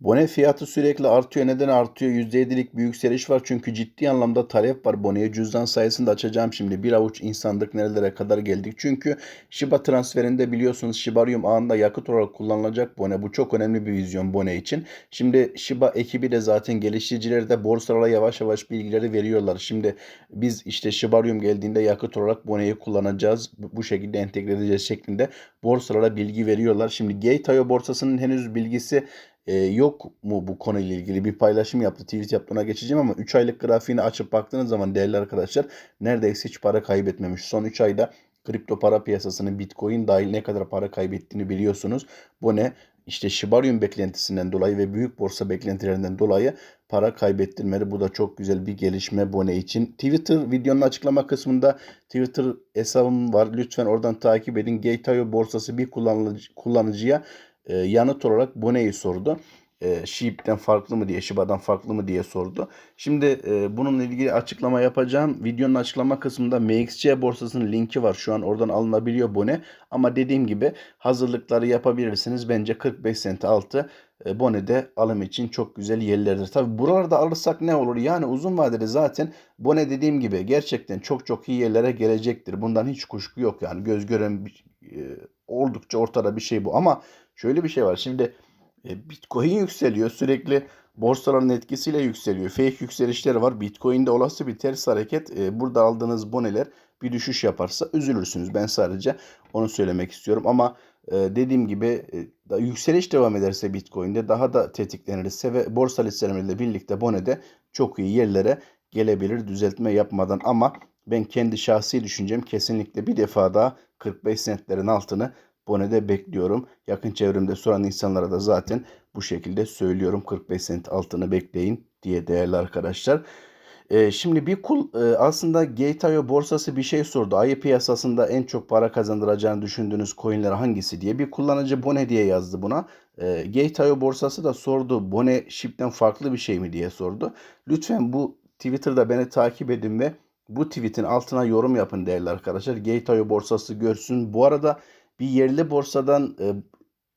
Bone fiyatı sürekli artıyor. Neden artıyor? %7'lik bir yükseliş var. Çünkü ciddi anlamda talep var boneye. Cüzdan sayısını da açacağım şimdi. Bir avuç insandık nerelere kadar geldik. Çünkü Shiba transferinde biliyorsunuz Shibarium ağında yakıt olarak kullanılacak bone. Bu çok önemli bir vizyon bone için. Şimdi Shiba ekibi de zaten geliştiricileri de borsalara yavaş yavaş bilgileri veriyorlar. Şimdi biz işte Shibarium geldiğinde yakıt olarak boneyi kullanacağız. Bu şekilde entegre edeceğiz şeklinde borsalara bilgi veriyorlar. Şimdi Gate.io borsasının henüz bilgisi e, yok mu bu konuyla ilgili bir paylaşım yaptı, tweet yaptı ona geçeceğim ama 3 aylık grafiğini açıp baktığınız zaman değerli arkadaşlar neredeyse hiç para kaybetmemiş. Son 3 ayda kripto para piyasasının Bitcoin dahil ne kadar para kaybettiğini biliyorsunuz. Bu ne? İşte Shibarium beklentisinden dolayı ve büyük borsa beklentilerinden dolayı para kaybettirmedi. Bu da çok güzel bir gelişme Bone için. Twitter videonun açıklama kısmında Twitter hesabım var. Lütfen oradan takip edin. Gate.io borsası bir kullanıcı, kullanıcıya e, yanıt olarak Bone'yi sordu. E, Sheep'ten farklı mı diye, Shiba'dan farklı mı diye sordu. Şimdi e, bununla ilgili açıklama yapacağım. Videonun açıklama kısmında MXC borsasının linki var. Şu an oradan alınabiliyor Bone. Ama dediğim gibi hazırlıkları yapabilirsiniz. Bence 45 sent altı e, Bone'de alım için çok güzel yerlerdir. Tabi buralarda alırsak ne olur? Yani uzun vadede zaten Bone dediğim gibi gerçekten çok çok iyi yerlere gelecektir. Bundan hiç kuşku yok. Yani göz gören e, oldukça ortada bir şey bu. Ama şöyle bir şey var. Şimdi e, Bitcoin yükseliyor. Sürekli borsaların etkisiyle yükseliyor. Fake yükselişler var. Bitcoin'de olası bir ters hareket e, burada aldığınız boneler bir düşüş yaparsa üzülürsünüz. Ben sadece onu söylemek istiyorum. Ama e, dediğim gibi da yükseliş devam ederse Bitcoin'de daha da tetiklenirse ve borsa listeleriyle birlikte bonede çok iyi yerlere gelebilir düzeltme yapmadan ama ben kendi şahsi düşüncem kesinlikle bir defa daha 45 sentlerin altını Bone'de bekliyorum. Yakın çevremde soran insanlara da zaten bu şekilde söylüyorum. 45 sent altını bekleyin diye değerli arkadaşlar. Ee, şimdi bir kul e, aslında Gate.io borsası bir şey sordu. Ayı piyasasında en çok para kazandıracağını düşündüğünüz coinler hangisi diye. Bir kullanıcı Bone diye yazdı buna. Ee, Gate.io borsası da sordu. Bone Ship'ten farklı bir şey mi diye sordu. Lütfen bu Twitter'da beni takip edin ve bu tweetin altına yorum yapın değerli arkadaşlar. Gate.io borsası görsün. Bu arada bir yerli borsadan e,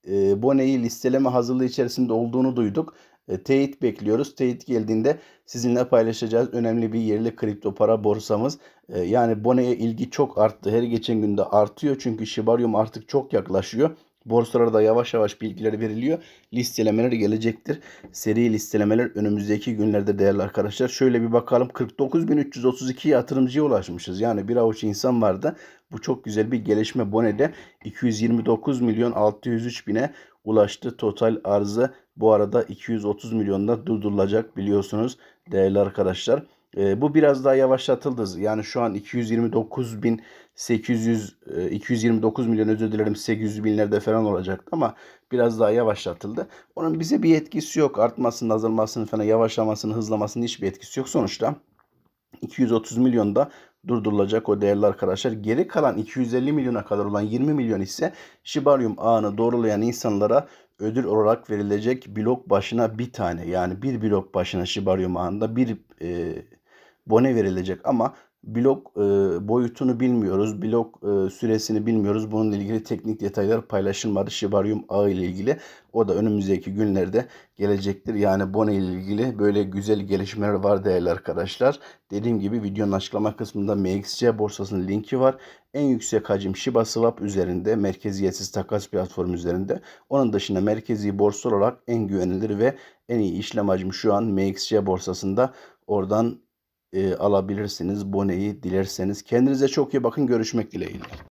e, Bone'yi listeleme hazırlığı içerisinde olduğunu duyduk. E, teyit bekliyoruz. Teyit geldiğinde sizinle paylaşacağız. Önemli bir yerli kripto para borsamız. E, yani Bone'ye ilgi çok arttı. Her geçen günde artıyor. Çünkü Shibarium artık çok yaklaşıyor. Borsalarda yavaş yavaş bilgiler veriliyor. Listelemeler gelecektir. Seri listelemeler önümüzdeki günlerde değerli arkadaşlar. Şöyle bir bakalım. 49.332 yatırımcıya ulaşmışız. Yani bir avuç insan vardı. Bu çok güzel bir gelişme. Bone'de 229 milyon 603 bine ulaştı. Total arzı bu arada 230 milyonda durdurulacak biliyorsunuz değerli arkadaşlar. E, bu biraz daha yavaşlatıldı. Yani şu an 229 bin 800 229 milyon özür dilerim 800 binlerde falan olacaktı ama biraz daha yavaşlatıldı. Onun bize bir etkisi yok. Artmasının, azalmasının falan yavaşlamasının, hızlamasının hiçbir etkisi yok. Sonuçta 230 milyonda durdurulacak o değerli arkadaşlar. Geri kalan 250 milyona kadar olan 20 milyon ise Shibarium ağını doğrulayan insanlara ödül olarak verilecek blok başına bir tane yani bir blok başına Shibarium ağında bir e, bone verilecek ama blok e, boyutunu bilmiyoruz. Blok e, süresini bilmiyoruz. Bununla ilgili teknik detaylar paylaşılmadı. Shibarium ağı ile ilgili. O da önümüzdeki günlerde gelecektir. Yani Bone ile ilgili böyle güzel gelişmeler var değerli arkadaşlar. Dediğim gibi videonun açıklama kısmında MXC borsasının linki var. En yüksek hacim Shiba Swap üzerinde merkeziyetsiz takas platformu üzerinde. Onun dışında merkezi borsa olarak en güvenilir ve en iyi işlem hacmi şu an MXC borsasında. Oradan e, alabilirsiniz. Boneyi dilerseniz. Kendinize çok iyi bakın. Görüşmek dileğiyle.